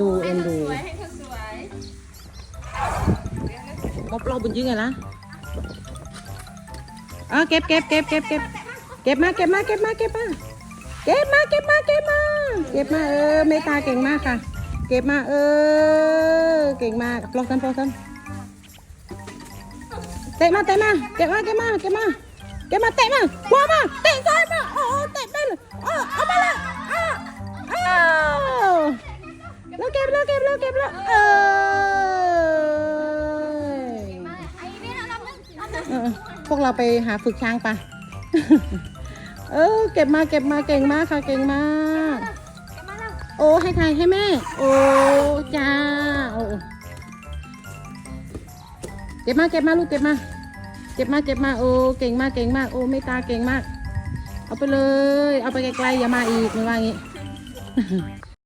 ดูเอ็นดูสวยให้เธอสวยมอบเราบุญยิงไงนะอะเก็บเก็บเก็บเก็บเก็บเก็บมาเก็บมาเก็บมาเก็บมาเก็บมาเก็บมาเก็บมาเก็บมาเออเมตาเก่งมากค่ะ เก็บมาเออเก่งมากปลอกซ้ำปลอกซ้ำเตะมาเตะมาเก็บมาเก็บมาเก็บมาเก็บมาเตะมาหัวมาเตะซ้า แล้วเก็บแล้วเออพวกเราไปหาฝึกช้างปะเออ เก็บมาเก็บมาเก่งมากค่ะเก่งมาก โอ้ให้ใครให้แม่ โอ้จ้าโอ้เก็บมาเก็บมาลูกเก็บมา เก็บมาเก็บมาโอ้เก่งมากเก่งมากโอ้ไม่ตาเก่งมาก เอาไปเลย เอาไปไกลๆอย่ามาอีกไม่ว่างี้